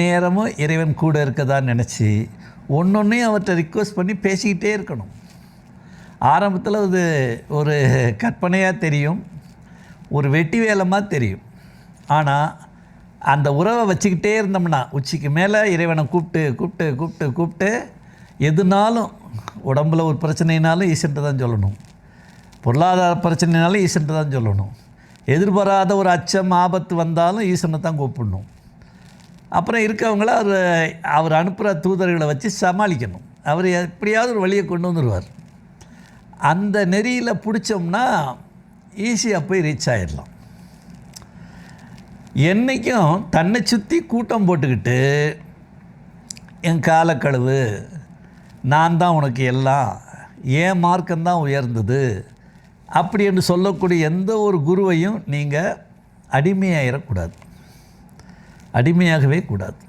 நேரமும் இறைவன் கூட இருக்கதான்னு நினச்சி ஒன்றொன்னையும் அவர்கிட்ட ரிக்வஸ்ட் பண்ணி பேசிக்கிட்டே இருக்கணும். ஆரம்பத்தில் அது ஒரு கற்பனையாக தெரியும் ஒரு வெட்டி வேலமாக தெரியும். ஆனால் அந்த உறவை வச்சுக்கிட்டே இருந்தோம்னா உச்சிக்கு மேலே இறைவனை கூப்பிட்டு கூப்பிட்டு கூப்பிட்டு கூப்பிட்டு எதுனாலும் உடம்புல ஒரு பிரச்சனைனாலும் ஈசன்ட்டு தான் சொல்லணும். பொருளாதார பிரச்சனைனாலும் ஈசன்ட்டு தான் சொல்லணும். எதிர்பாராத ஒரு அச்சம் ஆபத்து வந்தாலும் ஈசனை தான் கூப்பிடணும். அப்புறம் இருக்கவங்கள அவர் அவர் அனுப்புகிற தூதர்களை வச்சு சமாளிக்கணும். அவர் எப்படியாவது ஒரு வழியை கொண்டு வந்துடுவார் அந்த நெறியில் பிடிச்சோம்னா ஈஸியாக போய் ரீச் ஆயிடலாம். என்றைக்கும் தன்னை சுற்றி கூட்டம் போட்டுக்கிட்டு என் காலக்கழுவு நான் தான் உனக்கு எல்லாம் என் மார்க்கம்தான் உயர்ந்தது அப்படி என்று சொல்லக்கூடிய எந்த ஒரு குருவையும் நீங்கள் அடிமையாயிடக்கூடாது அடிமையாகவே கூடாது.